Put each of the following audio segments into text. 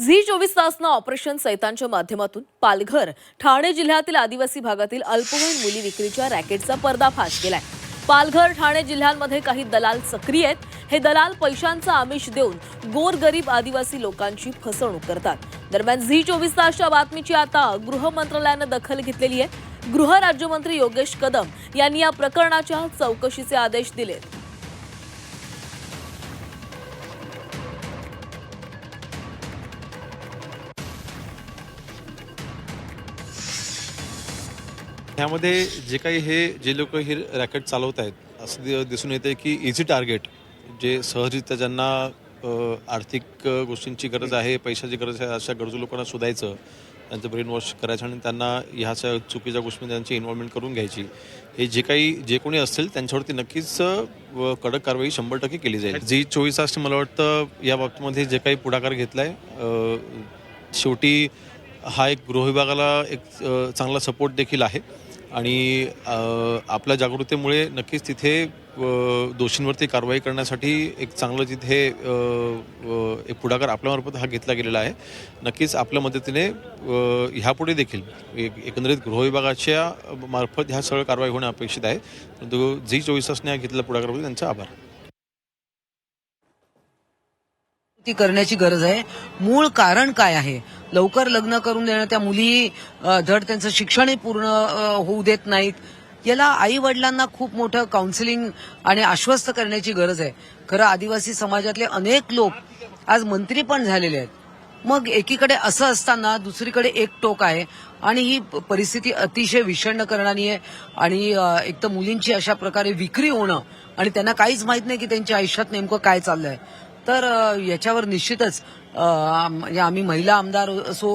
Zee चोवीस तासनं operation सैतानच्या माध्यमातून पालघर ठाणे जिल्ह्यातील आदिवासी भागातील अल्पवयीन मुली विक्रीच्या रॅकेटचा पर्दाफाश केलाय. पालघर ठाणे जिल्ह्यांमध्ये काही दलाल सक्रिय आहेत. हे दलाल पैशांचा आमिष देऊन गोरगरीब आदिवासी लोकांची फसवणूक करतात. दरम्यान झी चोवीस तासच्या बातमीची आता गृह मंत्रालयानं दखल घेतलेली आहे. गृह राज्यमंत्री योगेश कदम यांनी या प्रकरणाच्या चौकशीचे आदेश दिलेत. ह्यामध्ये जे काही हे जे लोक हे रॅकेट चालवत आहेत असं दिसून येते की इझी टार्गेट जे सहजरित्या ज्यांना आर्थिक गोष्टींची गरज आहे पैशाची गरज आहे अशा गरजू लोकांना शोधायचं त्यांचं ब्रेन वॉश करायचं आणि त्यांना ह्या सगळ्या चुकीच्या गोष्टींमध्ये त्यांची इन्व्हॉल्वमेंट करून घ्यायची. हे जे काही जे कोणी असतील त्यांच्यावरती नक्कीच व कडक कारवाई शंभर टक्के केली जाईल. जी चोवीस तास मला वाटतं या बाबतीमध्ये जे काही पुढाकार घेतला आहे शेवटी हा एक गृहविभागाला एक चांगला सपोर्ट देखील आहे. आणि आपल्या जागरूकतेमुळे नक्कीच तिथे दोषींवरती कारवाई करण्यासाठी एक चांगलं तिथे एक पुढाकार आपल्यामार्फत हा घेतला गेलेला आहे. नक्कीच आपल्या मदतीने ह्यापुढे देखील एक- एकंदरीत गृहविभागाच्या मार्फत ह्या सगळं कारवाई होणं अपेक्षित आहे. परंतु झी चोवीस तासने हा घेतलेल्या पुढाकाराबद्दल त्यांचा आभार. ती करण्याची गरज आहे. मूळ कारण काय आहे? लवकर लग्न करून देणं त्या मुली धड त्यांचं शिक्षणही पूर्ण होऊ देत नाहीत. याला आई वडिलांना खूप मोठं काउन्सिलिंग आणि आश्वस्त करण्याची गरज आहे. खरं आदिवासी समाजातले अनेक लोक आज मंत्री पण झालेले आहेत. मग एकीकडे असं असताना दुसरीकडे एक टोक आहे आणि ही प- परिस्थिती अतिशय विषण्ण करणारी आहे आणि एक तर मुलींची अशा प्रकारे विक्री होणं आणि त्यांना काहीच माहीत नाही की त्यांच्या आयुष्यात नेमकं काय चाललंय. तर याच्यावर निश्चितच म्हणजे आम्ही महिला आमदार असो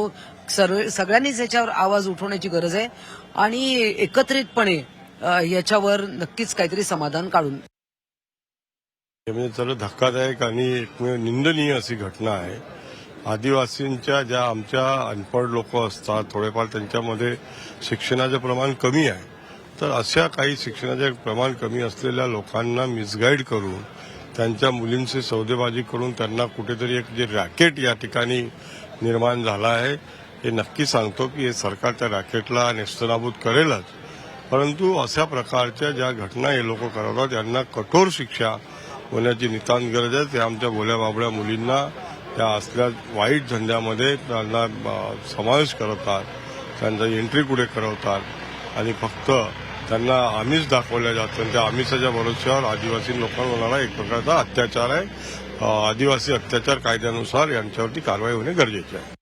सर्व सगळ्यांनीच याच्यावर आवाज उठवण्याची गरज आहे. आणि एकत्रितपणे याच्यावर नक्कीच काहीतरी समाधान काढून म्हणजे सर्व धक्कादायक आणि एकमेव निंदनीय अशी घटना आहे. आदिवासींच्या ज्या आमच्या अनपढ लोक असतात थोडेफार त्यांच्यामध्ये शिक्षणाचं प्रमाण कमी आहे. तर अशा काही शिक्षणाचे प्रमाण कमी असलेल्या लोकांना मिसगाईड करून त्यांच्या मुलींची सौदेबाजी करून त्यांना कुठेतरी एक जे रॅकेट या ठिकाणी निर्माण झालं आहे हे नक्की सांगतो की हे सरकार त्या रॅकेटला नेस्तनाबूत करेलच. परंतु अशा प्रकारच्या ज्या घटना हे लोक करतात यांना कठोर शिक्षा होण्याची नितांत गरज आहे. ते आमच्या भोल्या बाबड्या मुलींना त्या असल्या वाईट धंद्यामध्ये त्यांना समावेश करतात त्यांचा एंट्री कुठे करवतात आणि फक्त त्यांना आमिष दाखवल्या जातं. आणि त्या आमिषाच्या भरोश्यावर आदिवासी लोकांवर होणारा एक प्रकारचा अत्याचार आहे. आदिवासी अत्याचार कायद्यानुसार यांच्यावरती कारवाई होणे गरजेचे आहे.